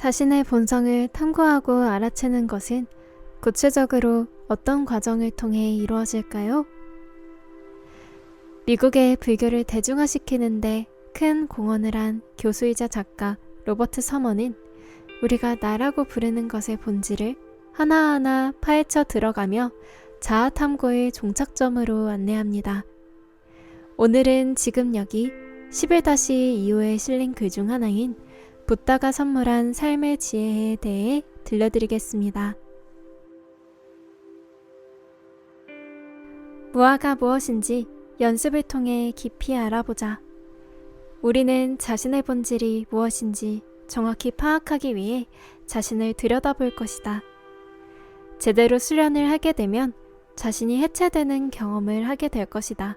자신의 본성을 탐구하고 알아채는 것은 구체적으로 어떤 과정을 통해 이루어질까요? 미국의 불교를 대중화시키는데 큰 공헌을 한 교수이자 작가 로버트 서머는 우리가 나라고 부르는 것의 본질을 하나하나 파헤쳐 들어가며 자아 탐구의 종착점으로 안내합니다. 오늘은 지금 여기 11-2호에 실린 글 중 하나인 붓다가 선물한 삶의 지혜에 대해 들려드리겠습니다. 무아가 무엇인지 연습을 통해 깊이 알아보자. 우리는 자신의 본질이 무엇인지 정확히 파악하기 위해 자신을 들여다볼 것이다. 제대로 수련을 하게 되면 자신이 해체되는 경험을 하게 될 것이다.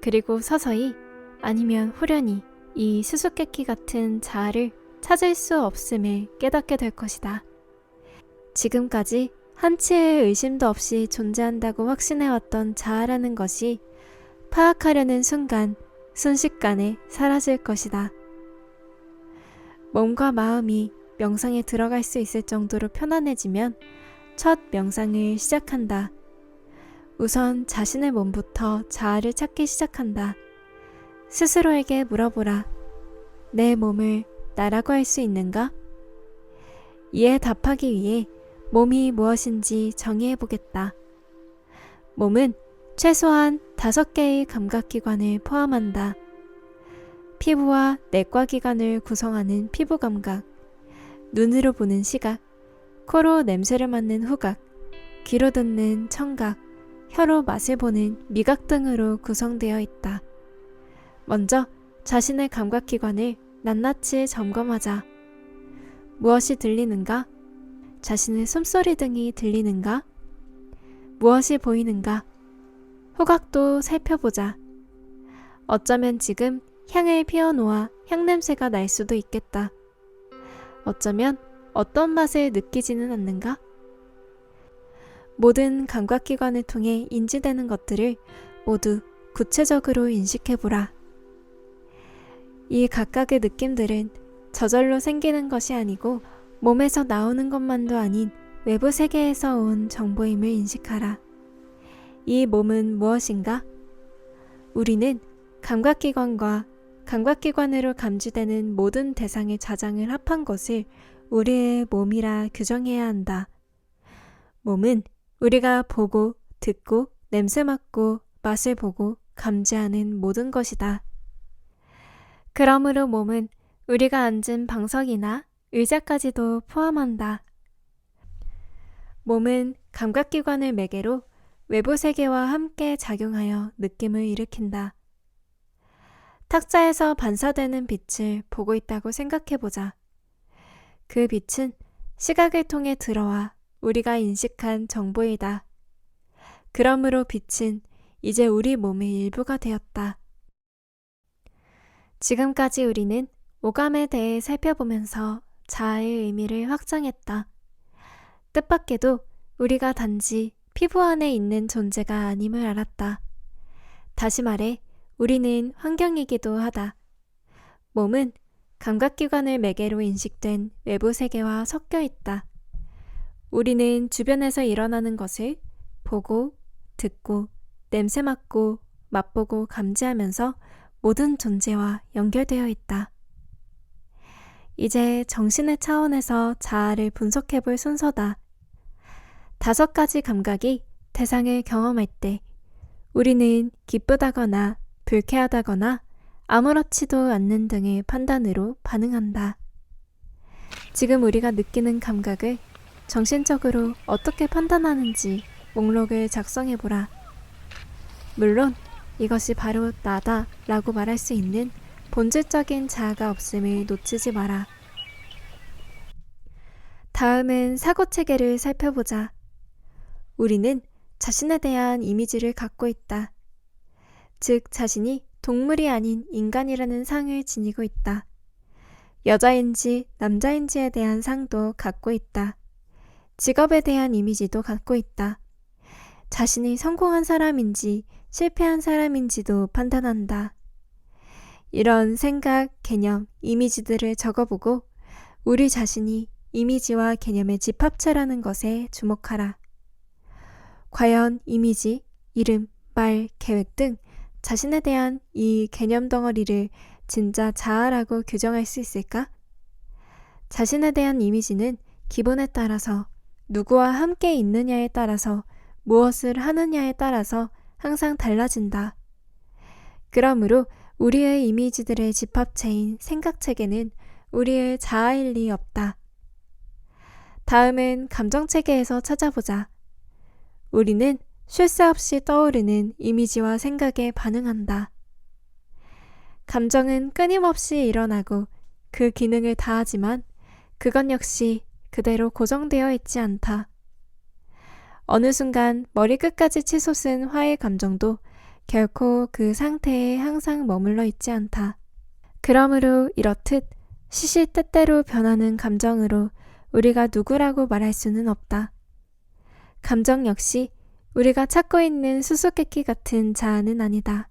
그리고 서서히 아니면 후련히 이 수수께끼 같은 자아를 찾을 수 없음을 깨닫게 될 것이다. 지금까지 한치의 의심도 없이 존재한다고 확신해왔던 자아라는 것이 파악하려는 순간 순식간에 사라질 것이다. 몸과 마음이 명상에 들어갈 수 있을 정도로 편안해지면 첫 명상을 시작한다. 우선 자신의 몸부터 자아를 찾기 시작한다. 스스로에게 물어보라. 내 몸을 나라고 할 수 있는가? 이에 답하기 위해 몸이 무엇인지 정의해 보겠다. 몸은 최소한 다섯 개의 감각기관을 포함한다. 피부와 내과기관을 구성하는 피부 감각, 눈으로 보는 시각, 코로 냄새를 맡는 후각, 귀로 듣는 청각, 혀로 맛을 보는 미각 등으로 구성되어 있다. 먼저 자신의 감각기관을 낱낱이 점검하자. 무엇이 들리는가? 자신의 숨소리 등이 들리는가? 무엇이 보이는가? 후각도 살펴보자. 어쩌면 지금 향을 피워놓아 향냄새가 날 수도 있겠다. 어쩌면 어떤 맛을 느끼지는 않는가? 모든 감각기관을 통해 인지되는 것들을 모두 구체적으로 인식해보라. 이 각각의 느낌들은 저절로 생기는 것이 아니고 몸에서 나오는 것만도 아닌 외부 세계에서 온 정보임을 인식하라. 이 몸은 무엇인가? 우리는 감각기관과 감각기관으로 감지되는 모든 대상의 자장을 합한 것을 우리의 몸이라 규정해야 한다. 몸은 우리가 보고, 듣고, 냄새 맡고, 맛을 보고, 감지하는 모든 것이다. 그러므로 몸은 우리가 앉은 방석이나 의자까지도 포함한다. 몸은 감각기관을 매개로 외부 세계와 함께 작용하여 느낌을 일으킨다. 탁자에서 반사되는 빛을 보고 있다고 생각해보자. 그 빛은 시각을 통해 들어와 우리가 인식한 정보이다. 그러므로 빛은 이제 우리 몸의 일부가 되었다. 지금까지 우리는 오감에 대해 살펴보면서 자아의 의미를 확장했다. 뜻밖에도 우리가 단지 피부 안에 있는 존재가 아님을 알았다. 다시 말해, 우리는 환경이기도 하다. 몸은 감각기관을 매개로 인식된 외부 세계와 섞여 있다. 우리는 주변에서 일어나는 것을 보고, 듣고, 냄새 맡고, 맛보고 감지하면서 모든 존재와 연결되어 있다. 이제 정신의 차원에서 자아를 분석해 볼 순서다. 다섯 가지 감각이 대상을 경험할 때 우리는 기쁘다거나 불쾌하다거나 아무렇지도 않는 등의 판단으로 반응한다. 지금 우리가 느끼는 감각을 정신적으로 어떻게 판단하는지 목록을 작성해 보라. 물론 이것이 바로 나다 라고 말할 수 있는 본질적인 자아가 없음을 놓치지 마라. 다음은 사고 체계를 살펴보자. 우리는 자신에 대한 이미지를 갖고 있다. 즉, 자신이 동물이 아닌 인간이라는 상을 지니고 있다. 여자인지 남자인지에 대한 상도 갖고 있다. 직업에 대한 이미지도 갖고 있다. 자신이 성공한 사람인지 실패한 사람인지도 판단한다. 이런 생각, 개념, 이미지들을 적어보고 우리 자신이 이미지와 개념의 집합체라는 것에 주목하라. 과연 이미지, 이름, 말, 계획 등 자신에 대한 이 개념 덩어리를 진짜 자아라고 규정할 수 있을까? 자신에 대한 이미지는 기본에 따라서 누구와 함께 있느냐에 따라서 무엇을 하느냐에 따라서 항상 달라진다. 그러므로 우리의 이미지들의 집합체인 생각체계는 우리의 자아일 리 없다. 다음은 감정체계에서 찾아보자. 우리는 쉴 새 없이 떠오르는 이미지와 생각에 반응한다. 감정은 끊임없이 일어나고 그 기능을 다하지만 그건 역시 그대로 고정되어 있지 않다. 어느 순간 머리끝까지 치솟은 화의 감정도 결코 그 상태에 항상 머물러 있지 않다. 그러므로 이렇듯 시시때때로 변하는 감정으로 우리가 누구라고 말할 수는 없다. 감정 역시 우리가 찾고 있는 수수께끼 같은 자아는 아니다.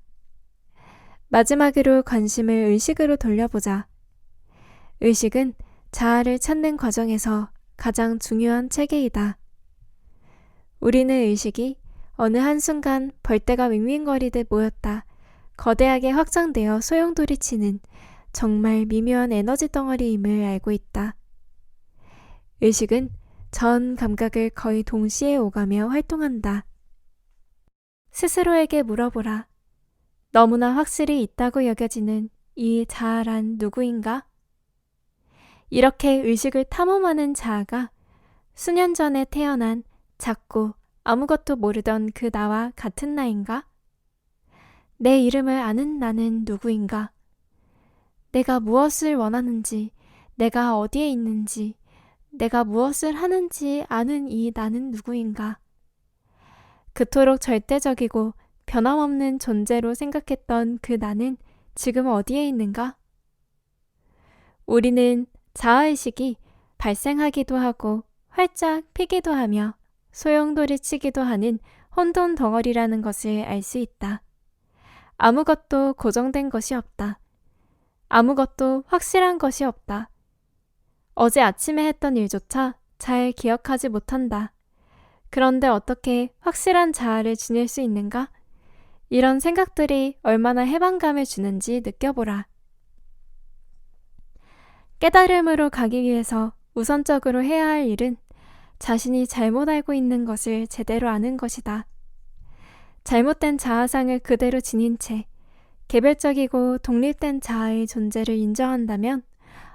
마지막으로 관심을 의식으로 돌려보자. 의식은 자아를 찾는 과정에서 가장 중요한 체계이다. 우리는 의식이 어느 한순간 벌떼가 윙윙거리듯 모였다. 거대하게 확장되어 소용돌이치는 정말 미묘한 에너지 덩어리임을 알고 있다. 의식은 전 감각을 거의 동시에 오가며 활동한다. 스스로에게 물어보라. 너무나 확실히 있다고 여겨지는 이 자아란 누구인가? 이렇게 의식을 탐험하는 자아가 수년 전에 태어난 작고 아무것도 모르던 그 나와 같은 나인가? 내 이름을 아는 나는 누구인가? 내가 무엇을 원하는지, 내가 어디에 있는지, 내가 무엇을 하는지 아는 이 나는 누구인가? 그토록 절대적이고 변함없는 존재로 생각했던 그 나는 지금 어디에 있는가? 우리는 자아의식이 발생하기도 하고 활짝 피기도 하며 소용돌이 치기도 하는 혼돈 덩어리라는 것을 알 수 있다. 아무것도 고정된 것이 없다. 아무것도 확실한 것이 없다. 어제 아침에 했던 일조차 잘 기억하지 못한다. 그런데 어떻게 확실한 자아를 지닐 수 있는가? 이런 생각들이 얼마나 해방감을 주는지 느껴보라. 깨달음으로 가기 위해서 우선적으로 해야 할 일은 자신이 잘못 알고 있는 것을 제대로 아는 것이다. 잘못된 자아상을 그대로 지닌 채 개별적이고 독립된 자아의 존재를 인정한다면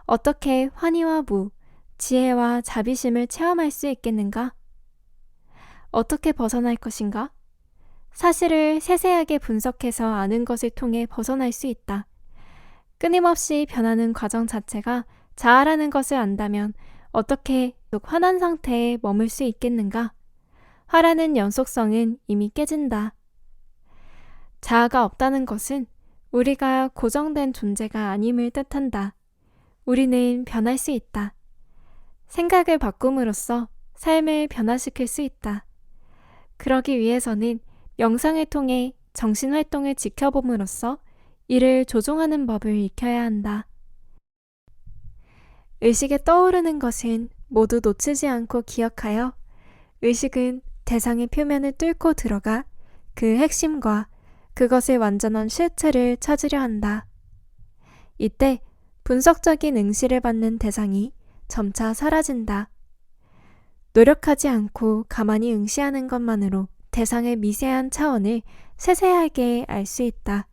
어떻게 환희와 무, 지혜와 자비심을 체험할 수 있겠는가? 어떻게 벗어날 것인가? 사실을 세세하게 분석해서 아는 것을 통해 벗어날 수 있다. 끊임없이 변하는 과정 자체가 자아라는 것을 안다면 어떻게 화난 상태에 머물 수 있겠는가? 화라는 연속성은 이미 깨진다. 자아가 없다는 것은 우리가 고정된 존재가 아님을 뜻한다. 우리는 변할 수 있다. 생각을 바꿈으로써 삶을 변화시킬 수 있다. 그러기 위해서는 영상을 통해 정신활동을 지켜봄으로써 이를 조종하는 법을 익혀야 한다. 의식에 떠오르는 것은 모두 놓치지 않고 기억하여 의식은 대상의 표면을 뚫고 들어가 그 핵심과 그것의 완전한 실체를 찾으려 한다. 이때 분석적인 응시를 받는 대상이 점차 사라진다. 노력하지 않고 가만히 응시하는 것만으로 대상의 미세한 차원을 세세하게 알 수 있다.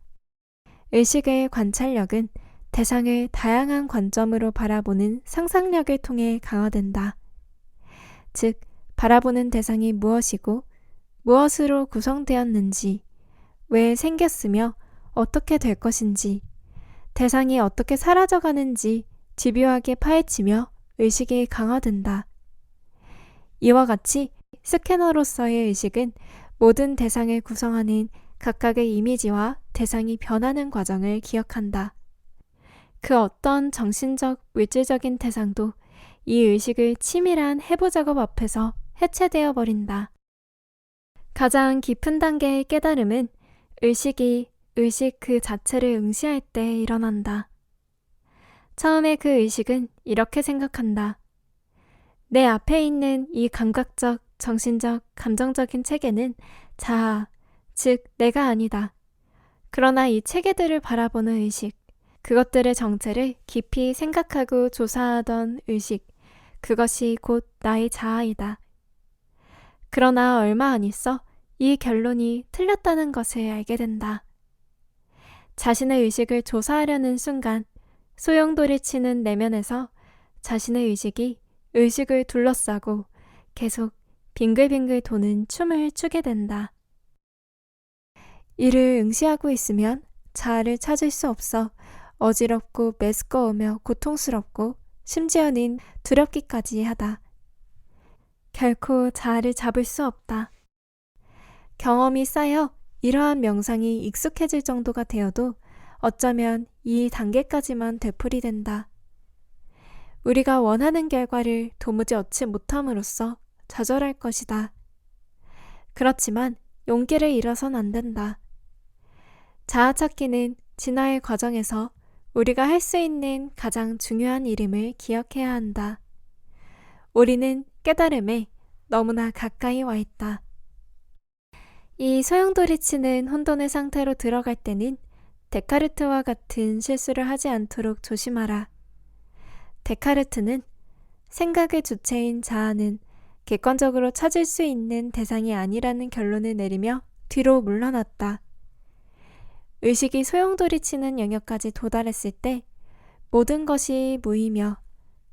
의식의 관찰력은 대상을 다양한 관점으로 바라보는 상상력을 통해 강화된다. 즉, 바라보는 대상이 무엇이고 무엇으로 구성되었는지, 왜 생겼으며 어떻게 될 것인지, 대상이 어떻게 사라져가는지 집요하게 파헤치며 의식이 강화된다. 이와 같이 스캐너로서의 의식은 모든 대상을 구성하는 각각의 이미지와 대상이 변하는 과정을 기억한다. 그 어떤 정신적, 물질적인 대상도 이 의식을 치밀한 해부 작업 앞에서 해체되어 버린다. 가장 깊은 단계의 깨달음은 의식이 의식 그 자체를 응시할 때 일어난다. 처음에 그 의식은 이렇게 생각한다. 내 앞에 있는 이 감각적, 정신적, 감정적인 체계는 자아, 즉 내가 아니다. 그러나 이 체계들을 바라보는 의식, 그것들의 정체를 깊이 생각하고 조사하던 의식, 그것이 곧 나의 자아이다. 그러나 얼마 안 있어 이 결론이 틀렸다는 것을 알게 된다. 자신의 의식을 조사하려는 순간 소용돌이 치는 내면에서 자신의 의식이 의식을 둘러싸고 계속 빙글빙글 도는 춤을 추게 된다. 이를 응시하고 있으면 자아를 찾을 수 없어 어지럽고 메스꺼우며 고통스럽고 심지어는 두렵기까지 하다. 결코 자아를 잡을 수 없다. 경험이 쌓여 이러한 명상이 익숙해질 정도가 되어도 어쩌면 이 단계까지만 되풀이된다. 우리가 원하는 결과를 도무지 얻지 못함으로써 좌절할 것이다. 그렇지만 용기를 잃어선 안 된다. 자아 찾기는 진화의 과정에서 우리가 할 수 있는 가장 중요한 이름을 기억해야 한다. 우리는 깨달음에 너무나 가까이 와 있다. 이 소용돌이 치는 혼돈의 상태로 들어갈 때는 데카르트와 같은 실수를 하지 않도록 조심하라. 데카르트는 생각의 주체인 자아는 객관적으로 찾을 수 있는 대상이 아니라는 결론을 내리며 뒤로 물러났다. 의식이 소용돌이 치는 영역까지 도달했을 때 모든 것이 무이며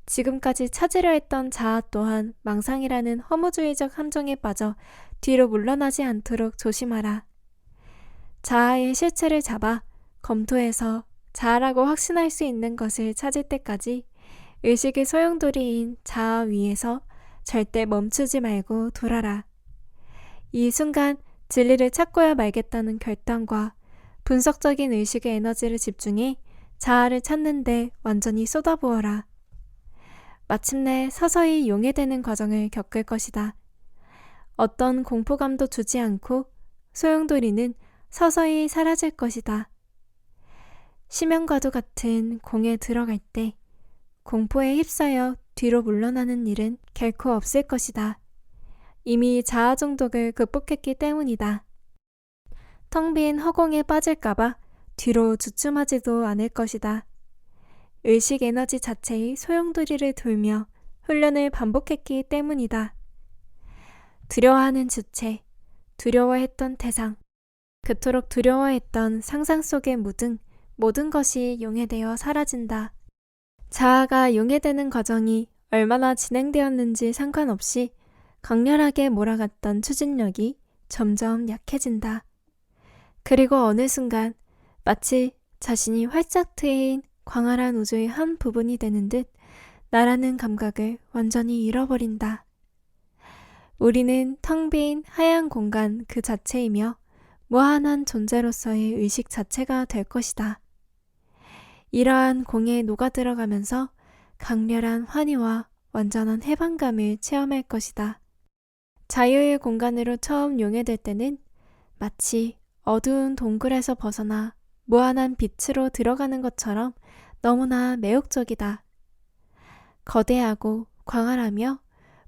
지금까지 찾으려 했던 자아 또한 망상이라는 허무주의적 함정에 빠져 뒤로 물러나지 않도록 조심하라. 자아의 실체를 잡아 검토해서 자아라고 확신할 수 있는 것을 찾을 때까지 의식의 소용돌이인 자아 위에서 절대 멈추지 말고 돌아라. 이 순간 진리를 찾고야 말겠다는 결단과 분석적인 의식의 에너지를 집중해 자아를 찾는데 완전히 쏟아부어라. 마침내 서서히 용해되는 과정을 겪을 것이다. 어떤 공포감도 주지 않고 소용돌이는 서서히 사라질 것이다. 심연과도 같은 공에 들어갈 때 공포에 휩싸여 뒤로 물러나는 일은 결코 없을 것이다. 이미 자아 중독을 극복했기 때문이다. 텅 빈 허공에 빠질까봐 뒤로 주춤하지도 않을 것이다. 의식 에너지 자체의 소용돌이를 돌며 훈련을 반복했기 때문이다. 두려워하는 주체, 두려워했던 대상, 그토록 두려워했던 상상 속의 무등 모든 것이 용해되어 사라진다. 자아가 용해되는 과정이 얼마나 진행되었는지 상관없이 강렬하게 몰아갔던 추진력이 점점 약해진다. 그리고 어느 순간 마치 자신이 활짝 트인 광활한 우주의 한 부분이 되는 듯 나라는 감각을 완전히 잃어버린다. 우리는 텅 빈 하얀 공간 그 자체이며 무한한 존재로서의 의식 자체가 될 것이다. 이러한 공에 녹아 들어가면서 강렬한 환희와 완전한 해방감을 체험할 것이다. 자유의 공간으로 처음 용해될 때는 마치 어두운 동굴에서 벗어나 무한한 빛으로 들어가는 것처럼 너무나 매혹적이다. 거대하고 광활하며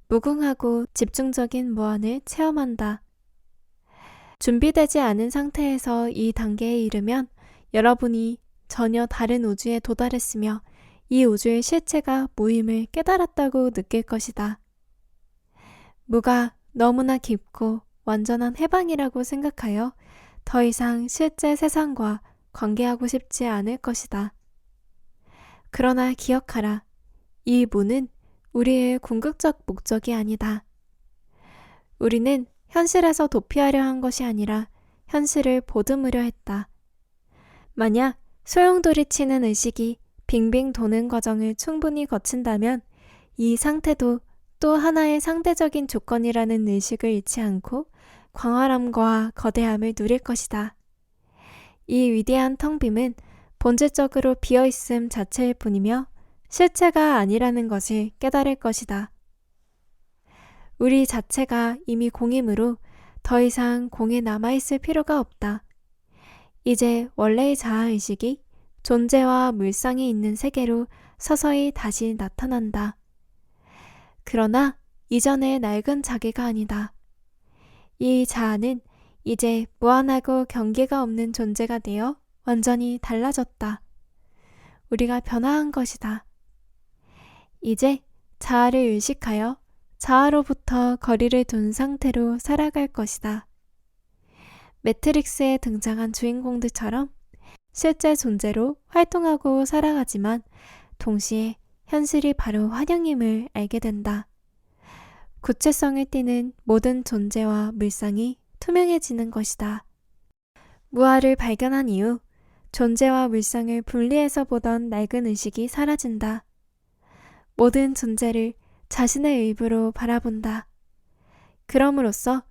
무궁하고 집중적인 무한을 체험한다. 준비되지 않은 상태에서 이 단계에 이르면 여러분이 전혀 다른 우주에 도달했으며 이 우주의 실체가 무임을 깨달았다고 느낄 것이다. 무가 너무나 깊고 완전한 해방이라고 생각하여 더 이상 실제 세상과 관계하고 싶지 않을 것이다. 그러나 기억하라. 이 무는 우리의 궁극적 목적이 아니다. 우리는 현실에서 도피하려 한 것이 아니라 현실을 보듬으려 했다. 만약 소용돌이 치는 의식이 빙빙 도는 과정을 충분히 거친다면 이 상태도 또 하나의 상대적인 조건이라는 의식을 잃지 않고 광활함과 거대함을 누릴 것이다. 이 위대한 텅빔은 본질적으로 비어있음 자체일 뿐이며 실체가 아니라는 것을 깨달을 것이다. 우리 자체가 이미 공이므로 더 이상 공에 남아있을 필요가 없다. 이제 원래의 자아의식이 존재와 물상이 있는 세계로 서서히 다시 나타난다. 그러나 이전의 낡은 자기가 아니다. 이 자아는 이제 무한하고 경계가 없는 존재가 되어 완전히 달라졌다. 우리가 변화한 것이다. 이제 자아를 의식하여 자아로부터 거리를 둔 상태로 살아갈 것이다. 매트릭스에 등장한 주인공들처럼 실제 존재로 활동하고 살아가지만 동시에 현실이 바로 환영임을 알게 된다. 구체성을 띠는 모든 존재와 물상이 투명해지는 것이다. 무아를 발견한 이후 존재와 물상을 분리해서 보던 낡은 의식이 사라진다. 모든 존재를 자신의 의부로 바라본다. 그럼으로써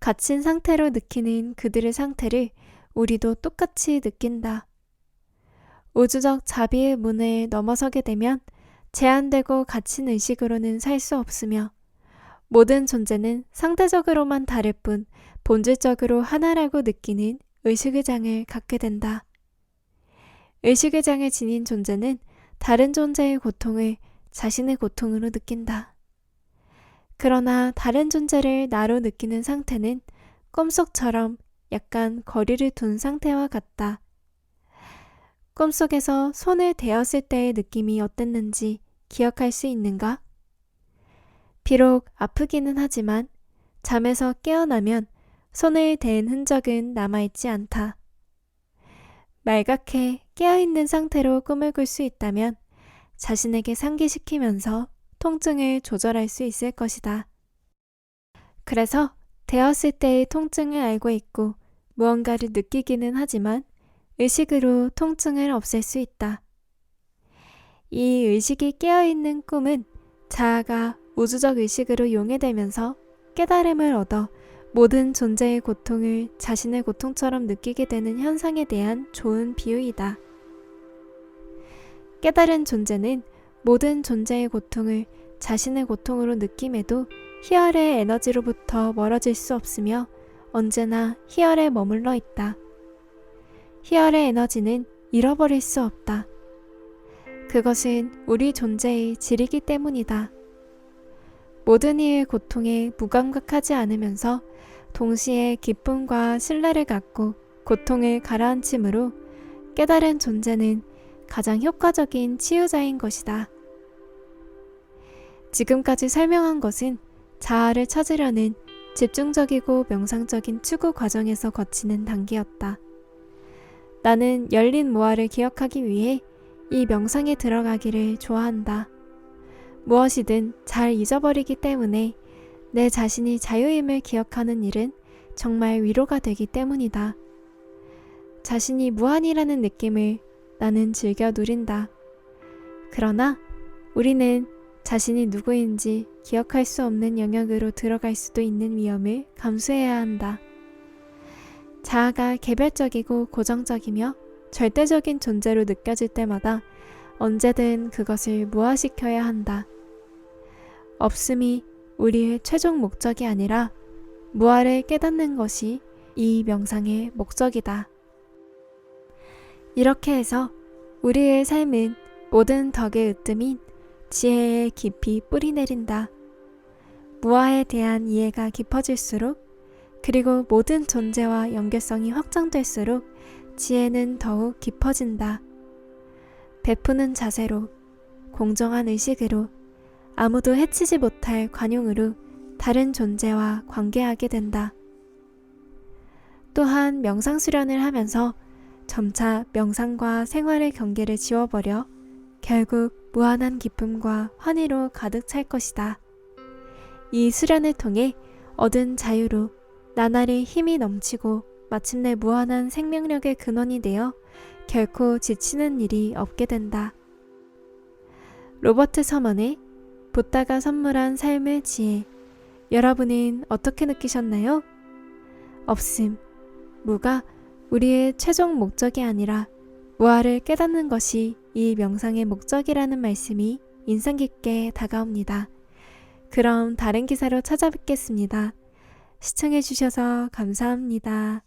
갇힌 상태로 느끼는 그들의 상태를 우리도 똑같이 느낀다. 우주적 자비의 문을 넘어서게 되면 제한되고 갇힌 의식으로는 살 수 없으며 모든 존재는 상대적으로만 다를 뿐 본질적으로 하나라고 느끼는 의식의 장을 갖게 된다. 의식의 장을 지닌 존재는 다른 존재의 고통을 자신의 고통으로 느낀다. 그러나 다른 존재를 나로 느끼는 상태는 꿈속처럼 약간 거리를 둔 상태와 같다. 꿈속에서 손을 대었을 때의 느낌이 어땠는지 기억할 수 있는가? 비록 아프기는 하지만 잠에서 깨어나면 손을 댄 흔적은 남아있지 않다. 말갛게 깨어있는 상태로 꿈을 꿀 수 있다면 자신에게 상기시키면서 통증을 조절할 수 있을 것이다. 그래서 되었을 때의 통증을 알고 있고 무언가를 느끼기는 하지만 의식으로 통증을 없앨 수 있다. 이 의식이 깨어있는 꿈은 자아가 우주적 의식으로 용해되면서 깨달음을 얻어 모든 존재의 고통을 자신의 고통처럼 느끼게 되는 현상에 대한 좋은 비유이다. 깨달은 존재는 모든 존재의 고통을 자신의 고통으로 느낌에도 희열의 에너지로부터 멀어질 수 없으며 언제나 희열에 머물러 있다. 희열의 에너지는 잃어버릴 수 없다. 그것은 우리 존재의 질이기 때문이다. 모든 이의 고통에 무감각하지 않으면서 동시에 기쁨과 신뢰를 갖고 고통을 가라앉힘으로 깨달은 존재는 가장 효과적인 치유자인 것이다. 지금까지 설명한 것은 자아를 찾으려는 집중적이고 명상적인 추구 과정에서 거치는 단계였다. 나는 열린 무아를 기억하기 위해 이 명상에 들어가기를 좋아한다. 무엇이든 잘 잊어버리기 때문에 내 자신이 자유임을 기억하는 일은 정말 위로가 되기 때문이다. 자신이 무한이라는 느낌을 나는 즐겨 누린다. 그러나 우리는 자신이 누구인지 기억할 수 없는 영역으로 들어갈 수도 있는 위험을 감수해야 한다. 자아가 개별적이고 고정적이며 절대적인 존재로 느껴질 때마다 언제든 그것을 무화시켜야 한다. 없음이 우리의 최종 목적이 아니라 무아를 깨닫는 것이 이 명상의 목적이다. 이렇게 해서 우리의 삶은 모든 덕의 으뜸인 지혜에 깊이 뿌리 내린다. 무아에 대한 이해가 깊어질수록 그리고 모든 존재와 연결성이 확장될수록 지혜는 더욱 깊어진다. 베푸는 자세로, 공정한 의식으로, 아무도 해치지 못할 관용으로 다른 존재와 관계하게 된다. 또한 명상 수련을 하면서 점차 명상과 생활의 경계를 지워버려 결국 무한한 기쁨과 환희로 가득 찰 것이다. 이 수련을 통해 얻은 자유로 나날이 힘이 넘치고 마침내 무한한 생명력의 근원이 되어 결코 지치는 일이 없게 된다. 로버트 서먼의 부다가 선물한 삶의 지혜. 여러분은 어떻게 느끼셨나요? 없음, 무가 우리의 최종 목적이 아니라 무아를 깨닫는 것이 이 명상의 목적이라는 말씀이 인상 깊게 다가옵니다. 그럼 다른 기사로 찾아뵙겠습니다. 시청해주셔서 감사합니다.